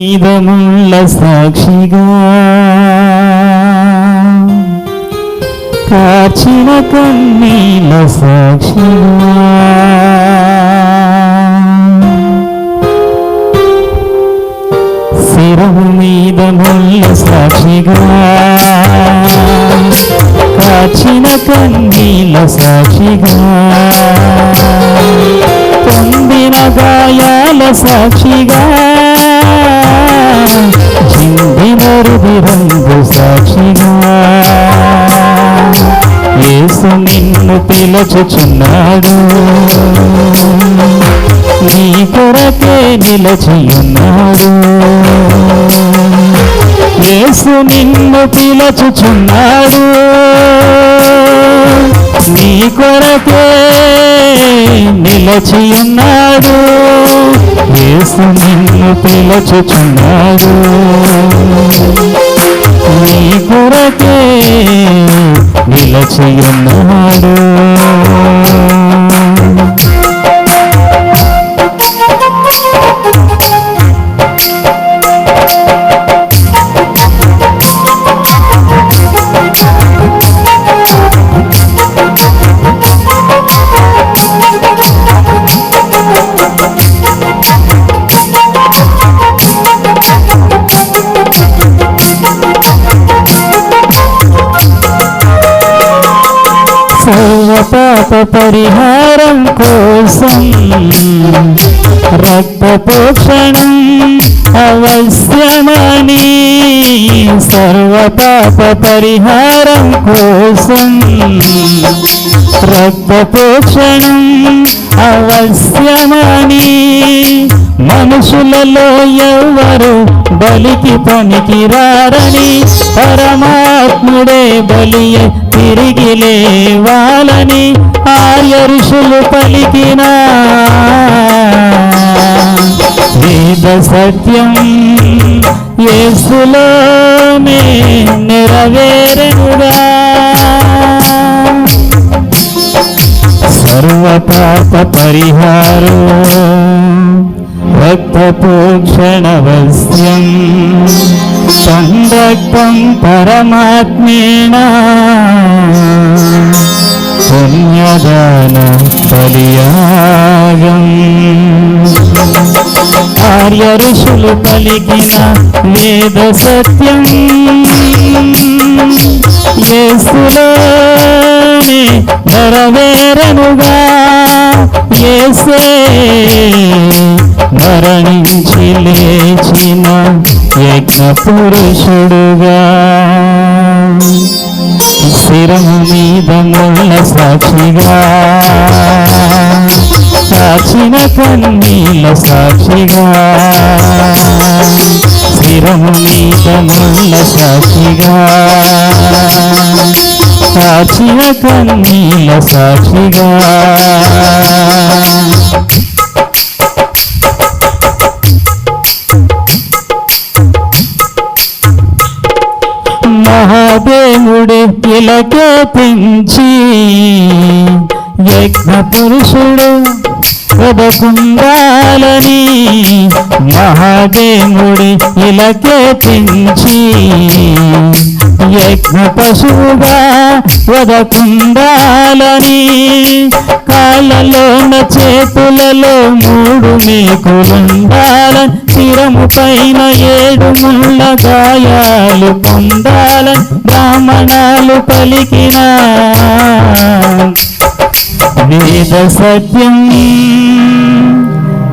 ఇదముళ్ళ సాక్షిగా కాచిన కన్నీల సాక్షిగా శిరము మీద ముల్ల సాక్షిగా కాచిన కన్నీల సాక్షిగా పొందిన గాయాల సాక్షిగా చిందిన రుదిరంగు సాక్షిగా యేసు నిన్ను పిలచుచున్నాడు. నీ కొరకే నిలచియున్నాడు. యేసు నిన్ను పిలచుచున్నాడు. నీ కొరకే నిలచియున్నాడు. యేసు నిన్ను పిలచుచున్నాడు నీ కొరకే నిలచియున్నాడు. పాప పరిహారం కోసం రక్త పోషణం అవశ్యమని సర్వ పాప పరిహారం కోసం రక్త పోషణం అవశ్యమని మనుషులలో ఎవరు బలికి పనికి రారని పరమాత్ముడే బలియే తిరిగి లేవాలని ఆర్య ఋషులు పలికిన వేద సత్యం యేసులోనే నెరవేరుగా సర్వపాప పరిహారో భక్త పోక్షణ వస్యం సంరక్తం పరమాత్మేణ పుణ్యదాన బలియాగం. ఆర్య ఋషులు పలికిన వేద సత్యం. యేసులోనే నెరవేరనుగా యేసే నుంచి లేచిన యజ్ఞ పురుషుడుగా. శిరము మీద ముళ్ళ సాక్షిగా. కాచిన కన్నీల సాక్షిగా. శిరము మీద ముళ్ళ సాక్షిగా. కాచిన కన్నీల సాక్షిగా. మహాదేవుడి ఇలకే పెంచి యజ్ఞ పురుషుడు వదకుండాలని మహాదేవుడి ఇలకే పెంచి యజ్ఞ పశువుగా వదకుండాలని కాళ్ళలోన చేతులలో మూడు మేకులుండాలని శిరము పైన ఏడు ముళ్ళ గాయాలు పొందాలని బ్రాహ్మణాలు పలికిన. వేద సత్యం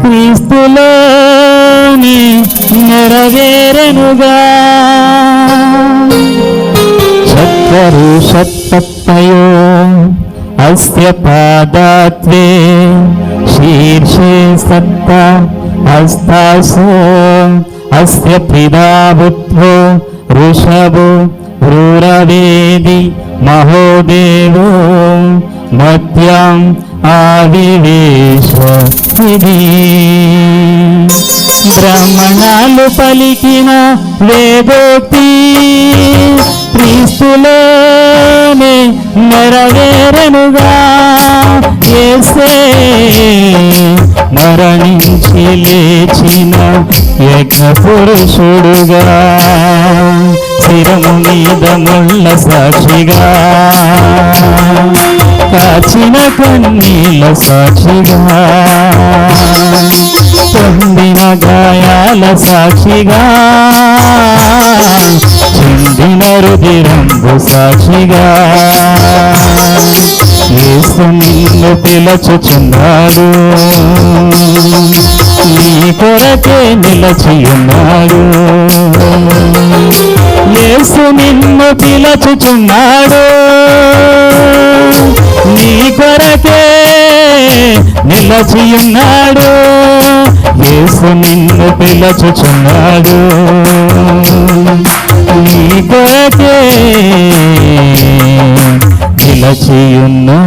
క్రీస్తులోని నెరవేరనుగా చత్వరుషత్తయో అస్య పాదాత్వే శీర్షే సత్త హస్తాసో అస్య పిదాభుత్వో ఋషభో రూరవేది మహోదేవో మధ్యం ఆవివేశ ఇది బ్రహ్మణాలు పలికిన వేదోక్తి క్రీస్తులోనే నెరవేరనుగా ఏసే మరణించి లేచిన యజ్ఞ పురుషుడుగా శిరము మీద ముళ్ళ సాక్షిగా కాచిన కన్నీల సాక్షిగా పొందిన గాయాల సాక్షిగా చెందిన రుదిరం ప్రభు సాక్షిగా. యేసు నిన్ను పిలచుచున్నాడు. నీ కొరకే నిలచియున్నాడు. యేసు నిన్ను పిలచుచున్నాడు. నీ కొరకే నిలచియున్నాడు. యేసు నిన్ను పిలచుచున్నాడు. నీ కొరకే నిలచియున్నాడు